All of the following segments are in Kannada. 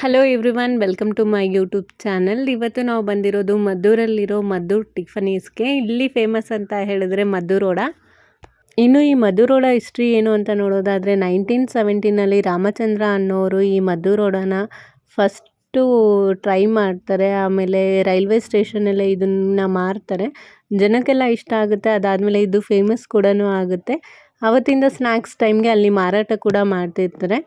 Hello everyone welcome to my YouTube channel ಇವತ್ತು ನಾವು ಬಂದಿರೋದು ಮದ್ದೂರಲ್ಲಿರೋ ಮದ್ದೂರ್ ಟಿಫನೀಸ್ಗೆ. ಇಲ್ಲಿ ಫೇಮಸ್ ಅಂತ ಹೇಳಿದ್ರೆ ಮದ್ದೂರೋಡ. ಇನ್ನು ಈ ಮದ್ದೂರೋಡ ಹಿಸ್ಟ್ರಿ ಏನು ಅಂತ ನೋಡೋದಾದರೆ ನೈನ್ಟೀನ್ ಸೆವೆಂಟೀನಲ್ಲಿ ರಾಮಚಂದ್ರ ಅನ್ನೋರು ಈ ಮದ್ದೂರೋಡನ ಫಸ್ಟು ಟ್ರೈ ಮಾಡ್ತಾರೆ. ಆಮೇಲೆ ರೈಲ್ವೆ ಸ್ಟೇಷನಲ್ಲೇ ಇದನ್ನು ಮಾರ್ತಾರೆ. ಜನಕ್ಕೆಲ್ಲ ಇಷ್ಟ ಆಗುತ್ತೆ, ಅದಾದಮೇಲೆ ಇದು ಫೇಮಸ್ ಕೂಡ ಆಗುತ್ತೆ. ಅವತ್ತಿಂದ ಸ್ನ್ಯಾಕ್ಸ್ ಟೈಮ್ಗೆ ಅಲ್ಲಿ ಮಾರಾಟ ಕೂಡ ಮಾಡ್ತಿರ್ತಾರೆ.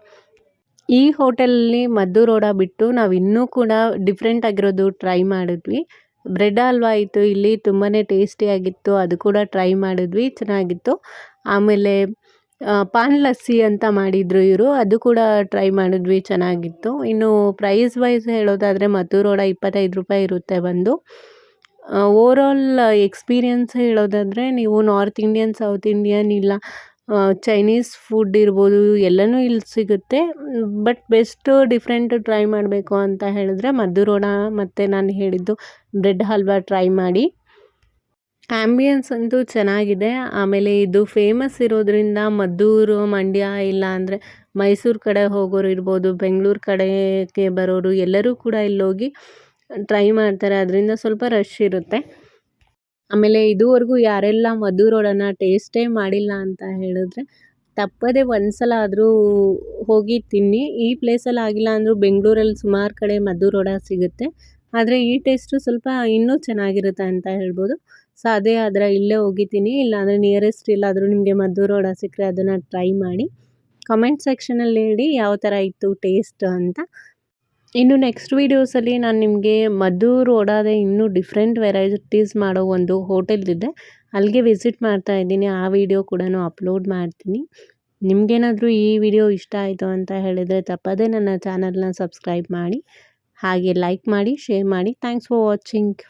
ಈ ಹೋಟೆಲಲ್ಲಿ ಮದ್ದೂರೋಡ ಬಿಟ್ಟು ನಾವು ಇನ್ನೂ ಕೂಡ ಡಿಫ್ರೆಂಟ್ ಆಗಿರೋದು ಟ್ರೈ ಮಾಡಿದ್ವಿ. ಬ್ರೆಡ್ ಹಲ್ವಾ ಇತ್ತು ಇಲ್ಲಿ ತುಂಬಾ ಟೇಸ್ಟಿಯಾಗಿತ್ತು ಅದು ಕೂಡ ಟ್ರೈ ಮಾಡಿದ್ವಿ, ಚೆನ್ನಾಗಿತ್ತು. ಆಮೇಲೆ ಪಾನ್ ಲಸ್ಸಿ ಅಂತ ಮಾಡಿದರು ಇವರು, ಅದು ಕೂಡ ಟ್ರೈ ಮಾಡಿದ್ವಿ, ಚೆನ್ನಾಗಿತ್ತು. ಇನ್ನು ಪ್ರೈಸ್ ವೈಸ್ ಹೇಳೋದಾದರೆ ಮದ್ದೂರೋಡ ಇಪ್ಪತ್ತೈದು ರೂಪಾಯಿ ಇರುತ್ತೆ ಬಂದು. ಓವರ್ ಆಲ್ ಎಕ್ಸ್ಪೀರಿಯನ್ಸ್ ಹೇಳೋದಾದರೆ ನೀವು ನಾರ್ತ್ ಇಂಡಿಯನ್ ಸೌತ್ ಇಂಡಿಯನ್ ಇಲ್ಲ ಚೈನೀಸ್ ಫುಡ್ ಇರ್ಬೋದು, ಎಲ್ಲನೂ ಇಲ್ಲಿ ಸಿಗುತ್ತೆ. ಬಟ್ ಬೆಸ್ಟು ಡಿಫ್ರೆಂಟ್ ಟ್ರೈ ಮಾಡಬೇಕು ಅಂತ ಹೇಳಿದ್ರೆ ರೋಣ ಮತ್ತು ನಾನು ಹೇಳಿದ್ದು ಬ್ರೆಡ್ ಹಲ್ವಾ ಟ್ರೈ ಮಾಡಿ. ಆ್ಯಂಬಿಯನ್ಸ್ ಅಂತೂ ಚೆನ್ನಾಗಿದೆ. ಆಮೇಲೆ ಇದು ಫೇಮಸ್ ಇರೋದರಿಂದ ಮದ್ದೂರು, ಮಂಡ್ಯ ಇಲ್ಲ ಅಂದರೆ ಮೈಸೂರು ಕಡೆ ಹೋಗೋರು ಇರ್ಬೋದು, ಬೆಂಗಳೂರು ಕಡೆಗೆ ಬರೋರು ಎಲ್ಲರೂ ಕೂಡ ಇಲ್ಲೋಗಿ ಟ್ರೈ ಮಾಡ್ತಾರೆ. ಅದರಿಂದ ಸ್ವಲ್ಪ ರಶ್ ಇರುತ್ತೆ. ಆಮೇಲೆ ಇದುವರೆಗೂ ಯಾರೆಲ್ಲ ಮಧುರೋಡನ ಟೇಸ್ಟೇ ಮಾಡಿಲ್ಲ ಅಂತ ಹೇಳಿದ್ರೆ, ತಪ್ಪದೆ ಒಂದು ಸಲ ಆದರೂ ಹೋಗಿ ತಿನ್ನಿ. ಈ ಪ್ಲೇಸಲ್ಲಿ ಆಗಿಲ್ಲ ಅಂದರೂ ಬೆಂಗಳೂರಲ್ಲಿ ಸುಮಾರು ಕಡೆ ಮಧುರೋಡ ಸಿಗುತ್ತೆ. ಆದರೆ ಈ ಟೇಸ್ಟು ಸ್ವಲ್ಪ ಇನ್ನೂ ಚೆನ್ನಾಗಿರುತ್ತೆ ಅಂತ ಹೇಳ್ಬೋದು. ಸೊ ಅದೇ ಆದರೆ ಇಲ್ಲೇ ಹೋಗಿ ತಿನ್ನಿ. ಇಲ್ಲಾಂದರೆ ನಿಯರೆಸ್ಟ್ ಇಲ್ಲಾದರೂ ನಿಮಗೆ ಮದ್ದೂರೋಡ ಸಿಕ್ಕರೆ ಅದನ್ನು ಟ್ರೈ ಮಾಡಿ. ಕಮೆಂಟ್ ಸೆಕ್ಷನಲ್ಲಿ ಹೇಳಿ ಯಾವ ಥರ ಇತ್ತು ಟೇಸ್ಟ್ ಅಂತ. ಇನ್ನು ನೆಕ್ಸ್ಟ್ ವೀಡಿಯೋಸಲ್ಲಿ ನಾನು ನಿಮಗೆ ಮದ್ದೂರು ಓಡಾದೆ ಇನ್ನೂ ಡಿಫ್ರೆಂಟ್ ವೆರೈಟೀಸ್ ಮಾಡೋ ಒಂದು ಹೋಟೆಲ್ ಇದೆ. ಅಲ್ಲಿಗೆ ವಿಸಿಟ್ ಮಾಡ್ತಾ ಇದ್ದೀನಿ. ಆ ವಿಡಿಯೋ ಕೂಡ ಅಪ್ಲೋಡ್ ಮಾಡ್ತೀನಿ. ನಿಮಗೇನಾದರೂ ಈ ವಿಡಿಯೋ ಇಷ್ಟ ಆಯಿತು ಅಂತ ಹೇಳಿದರೆ ತಪ್ಪದೇ ನನ್ನ ಚಾನಲ್ನ ಸಬ್ಸ್ಕ್ರೈಬ್ ಮಾಡಿ. ಹಾಗೆ ಲೈಕ್ ಮಾಡಿ ಶೇರ್ ಮಾಡಿ. Thanks for watching